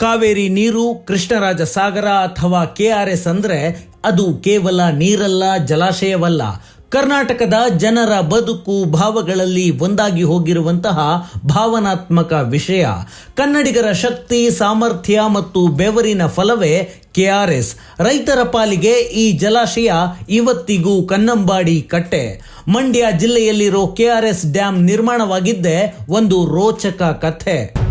ಕಾವೇರಿ ನೀರು ಕೃಷ್ಣರಾಜ ಸಾಗರ ಅಥವಾ ಕೆಆರ್ಎಸ್ ಅಂದ್ರೆ ಅದು ಕೇವಲ ನೀರಲ್ಲ ಜಲಾಶಯವಲ್ಲ. ಕರ್ನಾಟಕದ ಜನರ ಬದುಕು ಭಾವಗಳಲ್ಲಿ ಒಂದಾಗಿ ಹೋಗಿರುವಂತಹ ಭಾವನಾತ್ಮಕ ವಿಷಯ. ಕನ್ನಡಿಗರ ಶಕ್ತಿ, ಸಾಮರ್ಥ್ಯ ಮತ್ತು ಬೆವರಿನ ಫಲವೇ ಕೆಆರ್ಎಸ್. ರೈತರ ಪಾಲಿಗೆ ಈ ಜಲಾಶಯ ಇವತ್ತಿಗೂ ಕನ್ನಂಬಾಡಿ ಕಟ್ಟೆ. ಮಂಡ್ಯ ಜಿಲ್ಲೆಯಲ್ಲಿರೋ ಕೆಆರ್ಎಸ್ ಡ್ಯಾಂ ನಿರ್ಮಾಣವಾಗಿದ್ದೇ ಒಂದು ರೋಚಕ ಕಥೆ.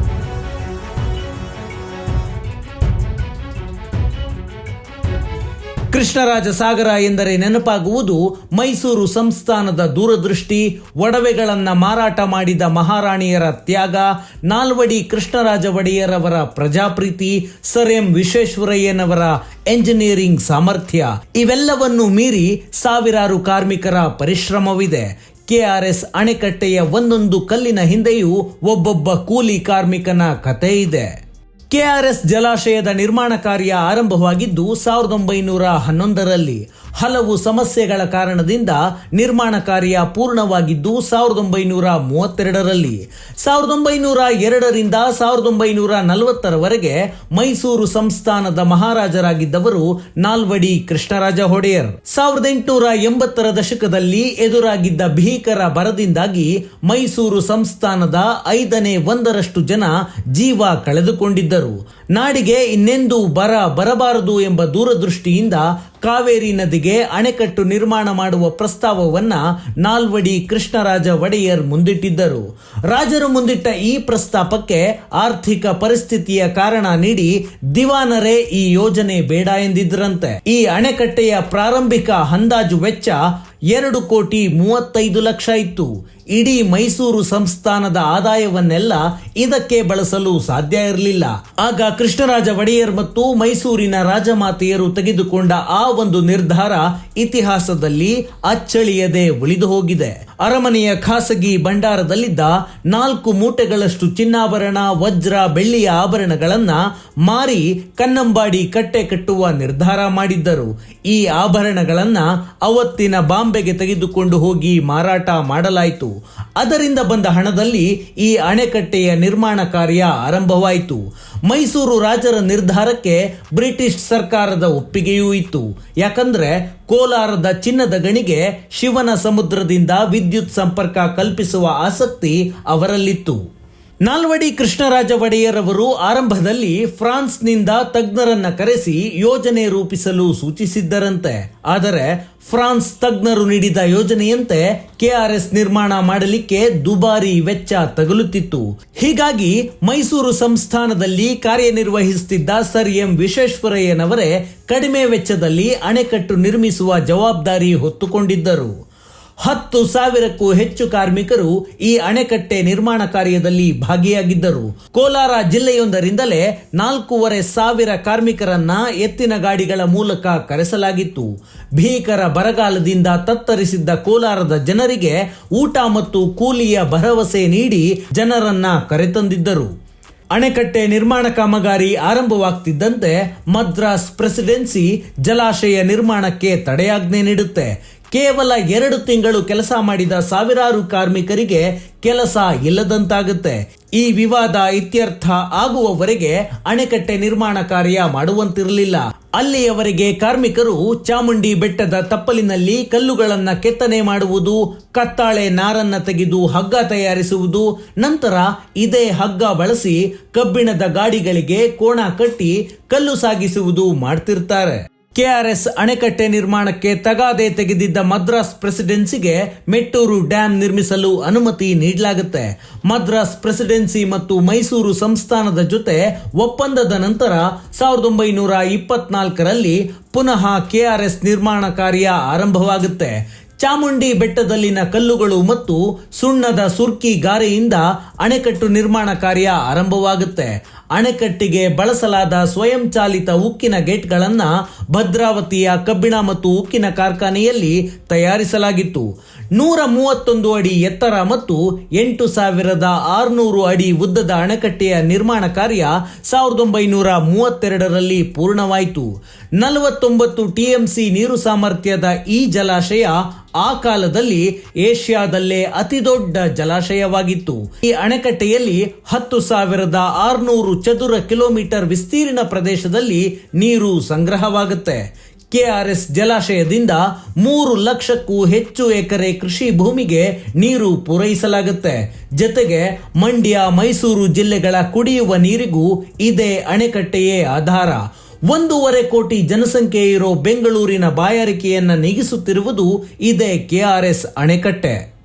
ಕೃಷ್ಣರಾಜ ಸಾಗರ ಎಂದರೆ ನೆನಪಾಗುವುದು ಮೈಸೂರು ಸಂಸ್ಥಾನದ ದೂರದೃಷ್ಟಿ, ಒಡವೆಗಳನ್ನ ಮಾರಾಟ ಮಾಡಿದ ಮಹಾರಾಣಿಯರ ತ್ಯಾಗ, ನಾಲ್ವಡಿ ಕೃಷ್ಣರಾಜ ಒಡೆಯರವರ ಪ್ರಜಾಪ್ರೀತಿ ಸರ್ ಎಂ ವಿಶ್ವೇಶ್ವರಯ್ಯನವರ ಎಂಜಿನಿಯರಿಂಗ್ ಸಾಮರ್ಥ್ಯ. ಇವೆಲ್ಲವನ್ನು ಮೀರಿ ಸಾವಿರಾರು ಕಾರ್ಮಿಕರ ಪರಿಶ್ರಮವಿದೆ. ಕೆಆರ್ಎಸ್ ಅಣೆಕಟ್ಟೆಯ ಒಂದೊಂದು ಕಲ್ಲಿನ ಹಿಂದೆಯೂ ಒಬ್ಬೊಬ್ಬ ಕೂಲಿ ಕಾರ್ಮಿಕನ ಕಥೆ ಇದೆ ಕೆಆರ್ಎಸ್ ಜಲಾಶಯದ ನಿರ್ಮಾಣ ಕಾರ್ಯ ಆರಂಭವಾಗಿದ್ದು ಸಾವಿರದ ಒಂಬೈನೂರ ಹನ್ನೊಂದರಲ್ಲಿ ಹಲವು ಸಮಸ್ಯೆಗಳ ಕಾರಣದಿಂದ ನಿರ್ಮಾಣ ಕಾರ್ಯ ಪೂರ್ಣವಾಗಿದ್ದು ಸಾವಿರದ ಒಂಬೈನೂರ ಮೂವತ್ತೆರಡರಲ್ಲಿ, ಸಾವಿರದ ಒಂಬೈನೂರ ಎರಡರಿಂದ ಸಾವಿರದ ಒಂಬೈನೂರ ನಲವತ್ತರವರೆಗೆ ಮೈಸೂರು ಸಂಸ್ಥಾನದ ಮಹಾರಾಜರಾಗಿದ್ದವರು ನಾಲ್ವಡಿ ಕೃಷ್ಣರಾಜ ಒಡೆಯರ್ ಸಾವಿರದ ಎಂಟುನೂರ ಎಂಬತ್ತರ ದಶಕದಲ್ಲಿ ಎದುರಾಗಿದ್ದ ಭೀಕರ ಬರದಿಂದಾಗಿ ಮೈಸೂರು ಸಂಸ್ಥಾನದ ಐದನೇ ಒಂದರಷ್ಟು ಜನ ಜೀವ ಕಳೆದುಕೊಂಡಿದ್ದರು. ನಾಡಿಗೆ ಇನ್ನೆಂದೂ ಬರ ಬರಬಾರದು ಎಂಬ ದೂರದೃಷ್ಟಿಯಿಂದ ಕಾವೇರಿ ನದಿಗೆ ಅಣೆಕಟ್ಟು ನಿರ್ಮಾಣ ಮಾಡುವ ಪ್ರಸ್ತಾವವನ್ನ ನಾಲ್ವಡಿ ಕೃಷ್ಣರಾಜ ಒಡೆಯರ್ ಮುಂದಿಟ್ಟಿದ್ದರು. ರಾಜರು ಮುಂದಿಟ್ಟ ಈ ಪ್ರಸ್ತಾಪಕ್ಕೆ ಆರ್ಥಿಕ ಪರಿಸ್ಥಿತಿಯ ಕಾರಣ ನೀಡಿ ದಿವಾನರೇ ಈ ಯೋಜನೆ ಬೇಡ ಎಂದಿದ್ರಂತೆ. ಈ ಅಣೆಕಟ್ಟೆಯ ಪ್ರಾರಂಭಿಕ ಅಂದಾಜು ವೆಚ್ಚ ಎರಡು ಕೋಟಿ ಮೂವತ್ತೈದು ಲಕ್ಷ ಇತ್ತು. ಇಡೀ ಮೈಸೂರು ಸಂಸ್ಥಾನದ ಆದಾಯವನ್ನೆಲ್ಲ ಇದಕ್ಕೆ ಬಳಸಲು ಸಾಧ್ಯ ಇರಲಿಲ್ಲ. ಆಗ ಕೃಷ್ಣರಾಜ ಒಡೆಯರ್ ಮತ್ತು ಮೈಸೂರಿನ ರಾಜಮಾತೆಯರು ತೆಗೆದುಕೊಂಡ ಆ ಒಂದು ನಿರ್ಧಾರ ಇತಿಹಾಸದಲ್ಲಿ ಅಚ್ಚಳಿಯದೆ ಉಳಿದು ಹೋಗಿದೆ. ಅರಮನೆಯ ಖಾಸಗಿ ಭಂಡಾರದಲ್ಲಿದ್ದ ನಾಲ್ಕು ಮೂಟೆಗಳಷ್ಟು ಚಿನ್ನಾಭರಣ, ವಜ್ರ, ಬೆಳ್ಳಿಯ ಆಭರಣಗಳನ್ನ ಮಾರಿ ಕನ್ನಂಬಾಡಿ ಕಟ್ಟೆ ಕಟ್ಟುವ ನಿರ್ಧಾರ ಮಾಡಿದ್ದರು. ಈ ಆಭರಣಗಳನ್ನ ಅವತ್ತಿನ ಬಾಂಬೆಗೆ ತೆಗೆದುಕೊಂಡು ಹೋಗಿ ಮಾರಾಟ ಮಾಡಲಾಯಿತು. ಅದರಿಂದ ಬಂದ ಹಣದಲ್ಲಿ ಈ ಅಣೆಕಟ್ಟೆಯ ನಿರ್ಮಾಣ ಕಾರ್ಯ ಆರಂಭವಾಯಿತು. ಮೈಸೂರು ರಾಜರ ನಿರ್ಧಾರಕ್ಕೆ ಬ್ರಿಟಿಷ್ ಸರ್ಕಾರದ ಒಪ್ಪಿಗೆಯೂ ಇತ್ತು. ಯಾಕಂದ್ರೆ ಕೋಲಾರದ ಚಿನ್ನದ ಗಣಿಗೆ ಶಿವನ ಸಮುದ್ರದಿಂದ ವಿದ್ಯುತ್ ಸಂಪರ್ಕ ಕಲ್ಪಿಸುವ ಆಸಕ್ತಿ ಅವರಲ್ಲಿತ್ತು. ನಾಲ್ವಡಿ ಕೃಷ್ಣರಾಜ ಒಡೆಯರ್ ಅವರು ಆರಂಭದಲ್ಲಿ ಫ್ರಾನ್ಸ್ನಿಂದ ತಜ್ಞರನ್ನ ಕರೆಸಿ ಯೋಜನೆ ರೂಪಿಸಲು ಸೂಚಿಸಿದ್ದರಂತೆ. ಆದರೆ ಫ್ರಾನ್ಸ್ ತಜ್ಞರು ನೀಡಿದ ಯೋಜನೆಯಂತೆ ಕೆಆರ್ಎಸ್ ನಿರ್ಮಾಣ ಮಾಡಲಿಕ್ಕೆ ದುಬಾರಿ ವೆಚ್ಚ ತಗಲುತ್ತಿತ್ತು. ಹೀಗಾಗಿ ಮೈಸೂರು ಸಂಸ್ಥಾನದಲ್ಲಿ ಕಾರ್ಯನಿರ್ವಹಿಸುತ್ತಿದ್ದ ಸರ್ ಎಂ ವಿಶ್ವೇಶ್ವರಯ್ಯನವರೇ ಕಡಿಮೆ ವೆಚ್ಚದಲ್ಲಿ ಅಣೆಕಟ್ಟು ನಿರ್ಮಿಸುವ ಜವಾಬ್ದಾರಿ ಹೊತ್ತುಕೊಂಡಿದ್ದರು. ಹತ್ತು ಸಾವಿರಕ್ಕೂ ಹೆಚ್ಚು ಕಾರ್ಮಿಕರು ಈ ಅಣೆಕಟ್ಟೆ ನಿರ್ಮಾಣ ಕಾರ್ಯದಲ್ಲಿ ಭಾಗಿಯಾಗಿದ್ದರು. ಕೋಲಾರ ಜಿಲ್ಲೆಯೊಂದರಿಂದಲೇ ನಾಲ್ಕೂವರೆ ಸಾವಿರ ಕಾರ್ಮಿಕರನ್ನ ಎತ್ತಿನ ಗಾಡಿಗಳ ಮೂಲಕ ಕರೆಸಲಾಗಿತ್ತು. ಭೀಕರ ಬರಗಾಲದಿಂದ ತತ್ತರಿಸಿದ್ದ ಕೋಲಾರದ ಜನರಿಗೆ ಊಟ ಮತ್ತು ಕೂಲಿಯ ಭರವಸೆ ನೀಡಿ ಜನರನ್ನ ಕರೆತಂದಿದ್ದರು. ಅಣೆಕಟ್ಟೆ ನಿರ್ಮಾಣ ಕಾಮಗಾರಿ ಆರಂಭವಾಗ್ತಿದ್ದಂತೆ ಮದ್ರಾಸ್ ಪ್ರೆಸಿಡೆನ್ಸಿ ಜಲಾಶಯ ನಿರ್ಮಾಣಕ್ಕೆ ತಡೆಯಾಜ್ಞೆ ನೀಡುತ್ತೆ. ಕೇವಲ ಎರಡು ತಿಂಗಳು ಕೆಲಸ ಮಾಡಿದ ಸಾವಿರಾರು ಕಾರ್ಮಿಕರಿಗೆ ಕೆಲಸ ಇಲ್ಲದಂತಾಗುತ್ತೆ. ಈ ವಿವಾದ ಇತ್ಯರ್ಥ ಆಗುವವರೆಗೆ ಅಣೆಕಟ್ಟೆ ನಿರ್ಮಾಣ ಕಾರ್ಯ ಮಾಡುವಂತಿರಲಿಲ್ಲ. ಅಲ್ಲಿಯವರೆಗೆ ಕಾರ್ಮಿಕರು ಚಾಮುಂಡಿ ಬೆಟ್ಟದ ತಪ್ಪಲಿನಲ್ಲಿ ಕಲ್ಲುಗಳನ್ನ ಕೆತ್ತನೆ ಮಾಡುವುದು, ಕತ್ತಾಳೆ ನಾರನ್ನ ತೆಗೆದು ಹಗ್ಗ ತಯಾರಿಸುವುದು, ನಂತರ ಇದೇ ಹಗ್ಗ ಬಳಸಿ ಕಬ್ಬಿಣದ ಗಾಡಿಗಳಿಗೆ ಕೋಣ ಕಟ್ಟಿ ಕಲ್ಲು ಸಾಗಿಸುವುದು ಮಾಡ್ತಿರ್ತಾರೆ. ಕೆಆರ್ಎಸ್ ಅಣೆಕಟ್ಟೆ ನಿರ್ಮಾಣಕ್ಕೆ ತಗಾದೆ ತೆಗೆದಿದ್ದ ಮದ್ರಾಸ್ ಪ್ರೆಸಿಡೆನ್ಸಿಗೆ ಮೆಟ್ಟೂರು ಡ್ಯಾಂ ನಿರ್ಮಿಸಲು ಅನುಮತಿ ನೀಡಲಾಗುತ್ತೆ. ಮದ್ರಾಸ್ ಪ್ರೆಸಿಡೆನ್ಸಿ ಮತ್ತು ಮೈಸೂರು ಸಂಸ್ಥಾನದ ಜೊತೆ ಒಪ್ಪಂದದ ನಂತರ ಸಾವಿರದ ಒಂಬೈನೂರ ಇಪ್ಪತ್ನಾಲ್ಕರಲ್ಲಿ ಪುನಃ ಕೆಆರ್ಎಸ್ ನಿರ್ಮಾಣ ಕಾರ್ಯ ಆರಂಭವಾಗುತ್ತೆ. ಚಾಮುಂಡಿ ಬೆಟ್ಟದಲ್ಲಿನ ಕಲ್ಲುಗಳು ಮತ್ತು ಸುಣ್ಣದ ಸುರ್ಕಿ ಗಾರೆಯಿಂದ ಅಣೆಕಟ್ಟು ನಿರ್ಮಾಣ ಕಾರ್ಯ ಆರಂಭವಾಗುತ್ತೆ. ಅಣೆಕಟ್ಟಿಗೆ ಬಳಸಲಾದ ಸ್ವಯಂಚಾಲಿತ ಉಕ್ಕಿನ ಗೇಟ್ಗಳನ್ನು ಭದ್ರಾವತಿಯ ಕಬ್ಬಿಣ ಮತ್ತು ಉಕ್ಕಿನ ಕಾರ್ಖಾನೆಯಲ್ಲಿ ತಯಾರಿಸಲಾಗಿತ್ತು. ನೂರ ಮೂವತ್ತೊಂದು ಅಡಿ ಎತ್ತರ ಮತ್ತು ಎಂಟು ಸಾವಿರದ ಆರುನೂರು ಅಡಿ ಉದ್ದದ ಅಣೆಕಟ್ಟೆಯ ನಿರ್ಮಾಣ ಕಾರ್ಯ ಸಾವಿರದ ಒಂಬೈನೂರ ಮೂವತ್ತೆರಡರಲ್ಲಿ ಪೂರ್ಣವಾಯಿತು. ನಲವತ್ತೊಂಬತ್ತು ಟಿಎಂಸಿ ನೀರು ಸಾಮರ್ಥ್ಯದ ಈ ಜಲಾಶಯ ಆ ಕಾಲದಲ್ಲಿ ಏಷ್ಯಾದಲ್ಲೇ ಅತಿದೊಡ್ಡ ಜಲಾಶಯವಾಗಿತ್ತು. ಈ ಅಣೆಕಟ್ಟೆಯಲ್ಲಿ ಹತ್ತು ಸಾವಿರದ ಆರುನೂರು ಚದುರ ಕಿಲೋಮೀಟರ್ ವಿಸ್ತೀರ್ಣ ಪ್ರದೇಶದಲ್ಲಿ ನೀರು ಸಂಗ್ರಹವಾಗುತ್ತೆ. ಕೆಆರ್ಎಸ್ ಜಲಾಶಯದಿಂದ ಮೂರು ಲಕ್ಷಕ್ಕೂ ಹೆಚ್ಚು ಎಕರೆ ಕೃಷಿ ಭೂಮಿಗೆ ನೀರು ಪೂರೈಸಲಾಗುತ್ತೆ. ಜತೆಗೆ ಮಂಡ್ಯ, ಮೈಸೂರು ಜಿಲ್ಲೆಗಳ ಕುಡಿಯುವ ನೀರಿಗೂ ಇದೇ ಅಣೆಕಟ್ಟೆಯೇ ಆಧಾರ. ಒಂದೂವರೆ ಕೋಟಿ ಜನಸಂಖ್ಯೆ ಇರೋ ಬೆಂಗಳೂರಿನ ಬಾಯಾರಿಕೆಯನ್ನು ನೀಗಿಸುತ್ತಿರುವುದು ಇದೇ ಕೆಆರ್ಎಸ್ ಅಣೆಕಟ್ಟೆ.